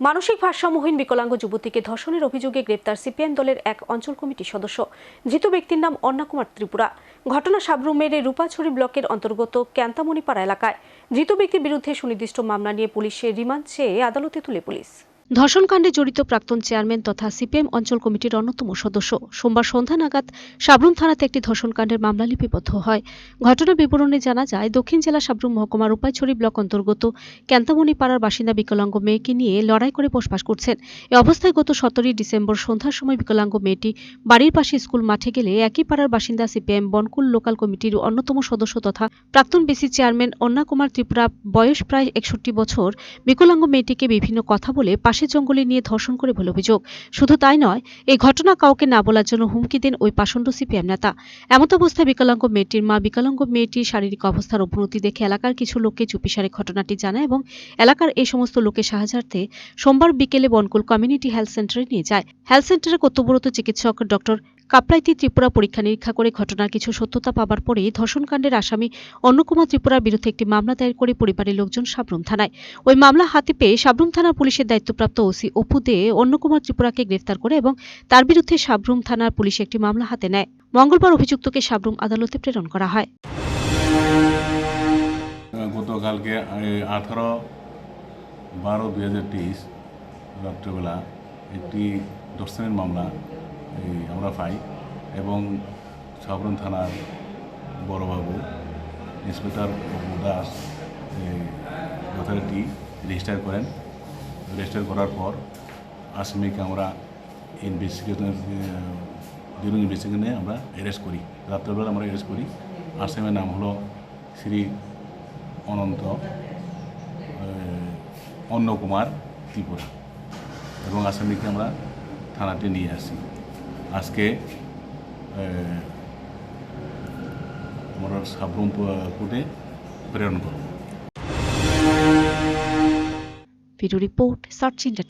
মানসিক ভারসাম্যহীন বিকলাঙ্গ যুবতীকে ধর্ষণের অভিযোগে গ্রেপ্তার সিপিএম দলের এক অঞ্চল কমিটির সদস্য। ধৃত ব্যক্তির নাম অন্না কুমার ত্রিপুরা। ঘটনা সাবরুমের রূপাছড়ি ব্লকের অন্তর্গত ক্যান্তামণিপাড়া এলাকায়। ধৃত ব্যক্তির বিরুদ্ধে সুনির্দিষ্ট মামলা নিয়ে পুলিশের রিমান্ড চেয়ে আদালতে তুলে পুলিশ। ধর্ষণকাণ্ডে জড়িত প্রাক্তন চেয়ারম্যান তথা সিপিএম অঞ্চল কমিটির অন্যতম সদস্য। সোমবার সন্ধ্যা নাগাদ সাবরুম থানাতে একটি ধর্ষণকাণ্ডের মামলা লিপিবদ্ধ হয়। ঘটনা বিবরণে জানা যায়, দক্ষিণ জেলা সাবরুম মহকুমার উপায়ছড়ি ব্লক অন্তর্গত ক্যান্তামণি পাড়ার বাসিন্দা বিকলাঙ্গ মেয়েকে নিয়ে লড়াই করে বসবাস করছেন। এ অবস্থায় গত সতেরোই ডিসেম্বর সন্ধ্যার সময় বিকলাঙ্গ মেয়েটি বাড়ির পাশে স্কুল মাঠে গেলে একই পাড়ার বাসিন্দা সিপিএম বনকুল লোকাল কমিটির অন্যতম সদস্য তথা প্রাক্তন বেসি চেয়ারম্যান অন্না কুমার ত্রিপুরা বয়স প্রায় একষট্টি বছর বিকলাঙ্গ মেয়েটিকে বিভিন্ন কথা বলে পাশের জঙ্গলে নিয়ে ধর্ষণ করে বলে অভিযোগ। শুধু তাই নয়, এই ঘটনা কাউকে না বলার জন্য হুমকি দেন ওই পাষণ্ড সিপিএম নেতা। এমত অবস্থায় বিকলাঙ্গ মেয়েটির মা, বিকলাঙ্গ মেয়েটির শারীরিক অবস্থার অবনতি দেখে এলাকার কিছু লোককে চুপিসারে ঘটনাটি জানায় এবং এলাকার এই সমস্ত লোকের সাহায্যার্থে সোমবার বিকেলে বনকুল কমিউনিটি হেলথ সেন্টারে নিয়ে যায়। হেলথ সেন্টারে কর্তব্যরত চিকিৎসক ডক্টর কাপড়াইতি ত্রিপুরা পরীক্ষা নিরীক্ষা করে ঘটনার কিছু সত্যতা পাবার পরে ধর্ষণকাণ্ডের আসামি অন্নকুমার ত্রিপুরার বিরুদ্ধে একটি মামলা দায়ের করে পরিবারের লোকজন সাবরুম থানায়। ওই মামলা হাতে পেয়ে সাবরুম থানার পুলিশের দায়িত্বপ্রাপ্ত ওসি অপু দে অন্নকুমার ত্রিপুরাকে গ্রেফতার করে এবং তার বিরুদ্ধে সাবরুম থানার পুলিশ একটি মামলা হাতে নেয়। মঙ্গলবার অভিযুক্তকে সাবরুম আদালতে প্রেরণ করা হয়। গতকালকে আঠারো বারো দুই হাজার তেইশ রাত্রেবেলা একটি দর্শনের মামলা আমরা পাই। এবং সাবরণ থানার বড়বাবু ইন্সপেক্টর অপু দাস যথারীতি রেজিস্টার করেন। রেজিস্টার করার পর আসামিকে আমরা ইনভেস্টিগেশন ডিউরিং ইনভেস্টিগেশনে আমরা অ্যারেস্ট করি। রাত্রেবেলা আমরা অ্যারেস্ট করি। আসামের নাম হলো শ্রী অনন্ত আহ, অন্নকুমার ত্রিপুরা। এবং আসামিকে আমরা থানাতে নিয়ে আসি। আজকে আমরা সাবরুম কোর্টে প্রেরণ করব। Video report search India